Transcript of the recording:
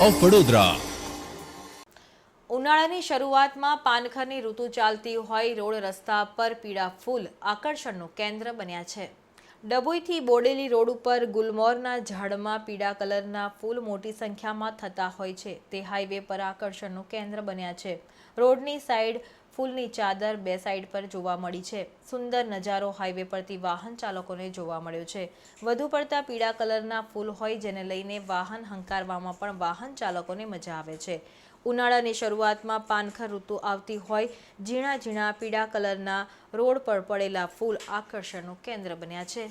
Of Vadodara ઉનાળાની શરૂઆતમાં પાનખરની ઋતુ ચાલતી હોય રોડ રસ્તા પર પીળા ફૂલ આકર્ષણનું કેન્દ્ર બન્યા છે. ડભોઈથી બોડેલી રોડ ઉપર ગુલમોરના ઝાડમાં પીળા કલરના ફૂલ મોટી સંખ્યામાં થતા હોય છે. તે હાઈવે પર આકર્ષણનું કેન્દ્ર બન્યા છે. રોડની સાઈડ ફૂલની ચાદર બે સાઈડ પર જોવા મળી છે. સુંદર નજારો હાઈવે પરથી વાહન ચાલકોને જોવા મળ્યો છે. વધુ પડતા પીળા કલરના ફૂલ હોય જેને લઈને વાહન હંકારવામાં પણ વાહન ચાલકોને મજા આવે છે. ઉનાળાની શરૂઆતમાં પાનખર ઋતુ આવતી હોય ઝીણા ઝીણા પીળા કલરના રોડ પર પડેલા ફૂલ આકર્ષણનું કેન્દ્ર બન્યા છે.